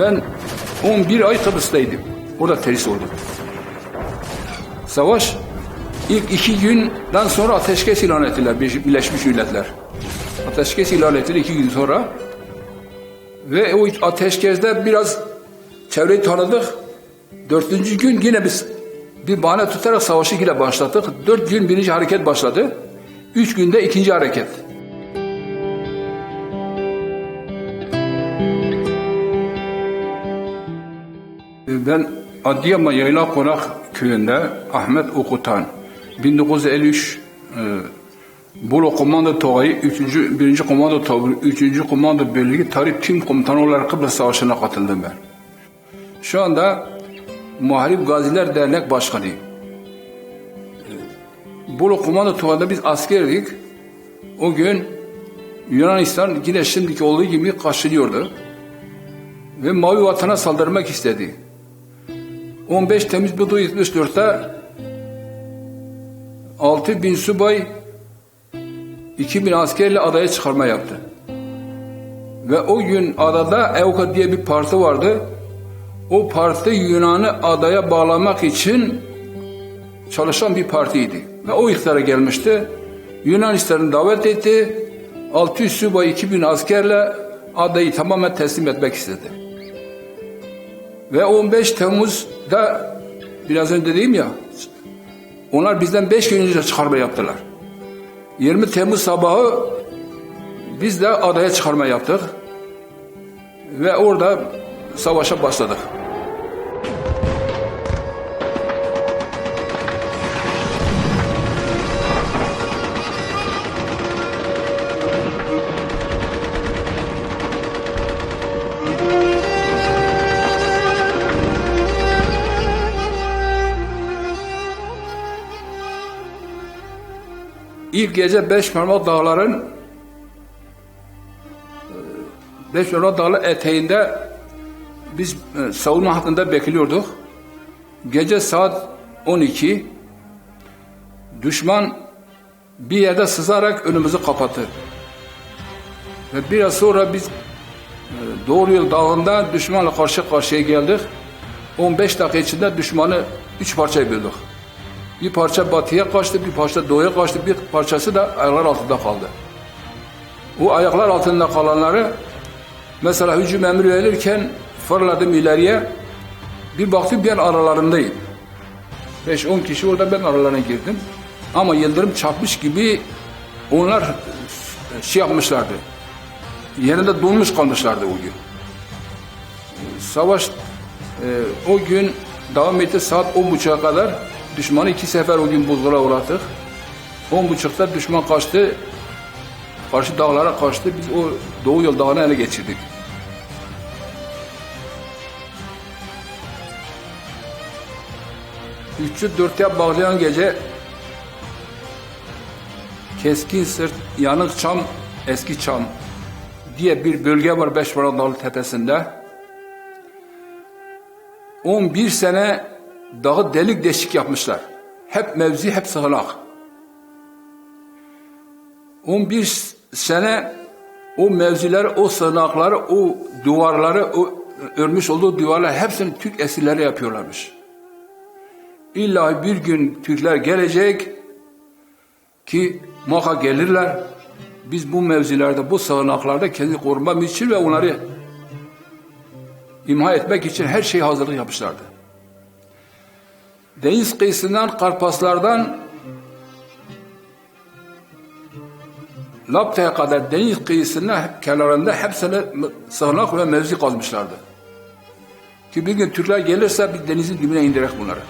Ben 11 ay Kıbrıs'taydım. Orada terhis oldum. Savaş ilk iki günden sonra ateşkes ilan ettiler Bir- Birleşmiş Milletler. Ateşkes ilan ettiler iki gün sonra. Ve o ateşkeste biraz çevreyi tanıdık. Dördüncü gün yine biz bir bahane tutarak savaşı yine başlattık. Dört gün birinci hareket başladı. Üç günde ikinci hareket. Ben Adıyaman Yayla Konak köyünde Ahmet Okutan 1953 e, Bolu Komando Tugayı 3. 1. Komando Taburu 3. Komando Bölüğü Tarih Tim Komutanı olarak Kıbrıs Savaşı'na katıldım ben. Şu anda Muharip Gaziler Dernek Başkanıyım. E, Bolu Komando Tugayı'nda biz askerdik. O gün Yunanistan yine şimdiki olduğu gibi karşılıyordu. Ve Mavi Vatan'a saldırmak istedi. 15 Temmuz 1974'te 6 bin subay 2000 askerle adaya çıkarma yaptı. Ve o gün adada EUKA diye bir parti vardı. O parti Yunan'ı adaya bağlamak için çalışan bir partiydi. Ve o iktidara gelmişti. Yunanistan'ı davet etti. 600 subay 2000 askerle adayı tamamen teslim etmek istedi. Ve 15 Temmuz'da biraz önce dedim ya onlar bizden 5 gün önce çıkarma yaptılar. 20 Temmuz sabahı biz de adaya çıkarma yaptık. Ve orada savaşa başladık. İlk gece beş parmak dağların e, beş parmak dağlı eteğinde biz e, savunma hattında bekliyorduk. Gece saat 12 düşman bir yerde sızarak önümüzü kapattı. Ve biraz sonra biz e, Doğru Yol Dağı'nda düşmanla karşı karşıya geldik. 15 dakika içinde düşmanı üç parçaya böldük. Bir parça batıya kaçtı, bir parça doğuya kaçtı, bir parçası da ayaklar altında kaldı. Bu ayaklar altında kalanları mesela hücum emri verirken fırladım ileriye bir baktım ben aralarındayım. 5-10 kişi orada ben aralarına girdim. Ama yıldırım çarpmış gibi onlar şey yapmışlardı. Yerinde donmuş kalmışlardı o gün. Savaş e, o gün devam etti saat 10.30'a kadar. Düşmanı iki sefer o gün buzlara uğrattık. On buçukta düşman kaçtı. Karşı dağlara kaçtı. Biz o Doğu Yol Dağı'nı ele geçirdik. Üçü dörtte bağlayan gece Keskin Sırt, Yanık Çam, Eski Çam diye bir bölge var Beşbaran Dağı tepesinde. 11 sene dağı delik deşik yapmışlar. Hep mevzi, hep sığınak. 11 sene o mevzileri, o sığınakları, o duvarları, o örmüş olduğu duvarlar hepsini Türk esirleri yapıyorlarmış. İlla bir gün Türkler gelecek ki muhakka gelirler. Biz bu mevzilerde, bu sığınaklarda kendi korumamız için ve onları imha etmek için her şeyi hazırlık yapmışlardı. Deniz kıyısından, Karpaslardan Lapta'ya kadar deniz kıyısının kenarında hepsine sığınak ve mevzi kazmışlardı. Ki bir gün Türkler gelirse bir denizin dibine indirek bunları.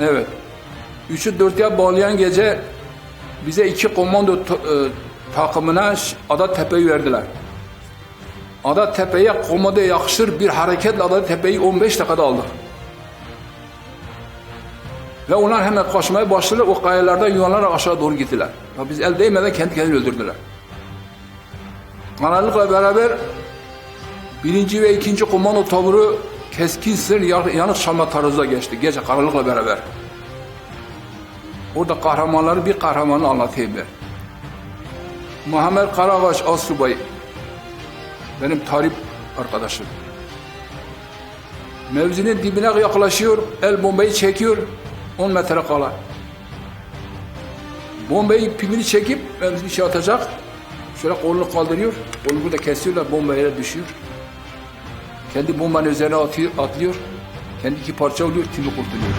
Evet. Üçü dörtye bağlayan gece bize iki komando e, takımına Ada Tepe'yi verdiler. Ada Tepe'ye komando yakışır bir hareketle Ada Tepe'yi 15 dakikada aldık. Ve onlar hemen kaçmaya başladılar. O kayalardan yuvarlanarak aşağı doğru gittiler. Ya biz el değmeden kendi kendini öldürdüler. Kanalıkla beraber birinci ve ikinci komando taburu keskin sır yanık çalma tarzında geçti. Gece karanlıkla beraber. Orada kahramanları bir kahramanı anlatayım ben. Muhammed Karavaş Asubay benim tarih arkadaşım. Mevzinin dibine yaklaşıyor, el bombayı çekiyor, 10 metre kala. Bombayı pimini çekip mevzinin içine atacak. Şöyle kolunu kaldırıyor, kolunu burada kesiyorlar, bomba yere düşüyor. Kendi bombanın üzerine atıyor, atlıyor. Kendi iki parça oluyor, tümü kurtuluyor.